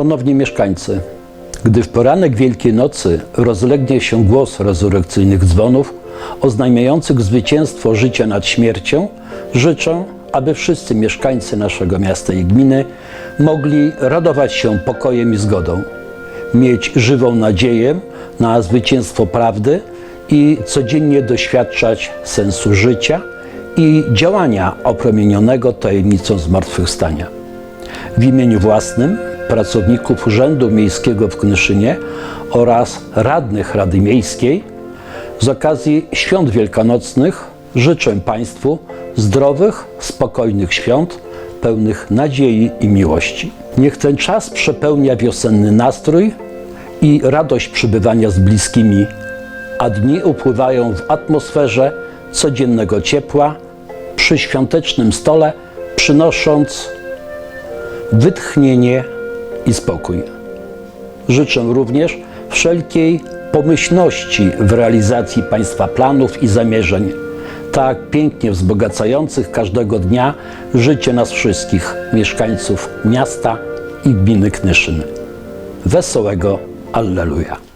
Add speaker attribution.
Speaker 1: Szanowni mieszkańcy, gdy w poranek Wielkiej Nocy rozlegnie się głos rezurekcyjnych dzwonów oznajmiających zwycięstwo życia nad śmiercią, życzę, aby wszyscy mieszkańcy naszego miasta i gminy mogli radować się pokojem i zgodą, mieć żywą nadzieję na zwycięstwo prawdy i codziennie doświadczać sensu życia i działania opromienionego tajemnicą zmartwychwstania. W imieniu własnym, pracowników Urzędu Miejskiego w Knyszynie oraz radnych Rady Miejskiej z okazji Świąt Wielkanocnych życzę Państwu zdrowych, spokojnych świąt, pełnych nadziei i miłości. Niech ten czas przepełnia wiosenny nastrój i radość przebywania z bliskimi, a dni upływają w atmosferze codziennego ciepła przy świątecznym stole, przynosząc wytchnienie i spokój. Życzę również wszelkiej pomyślności w realizacji Państwa planów i zamierzeń, tak pięknie wzbogacających każdego dnia życie nas wszystkich, mieszkańców miasta i gminy Knyszyn. Wesołego Alleluja!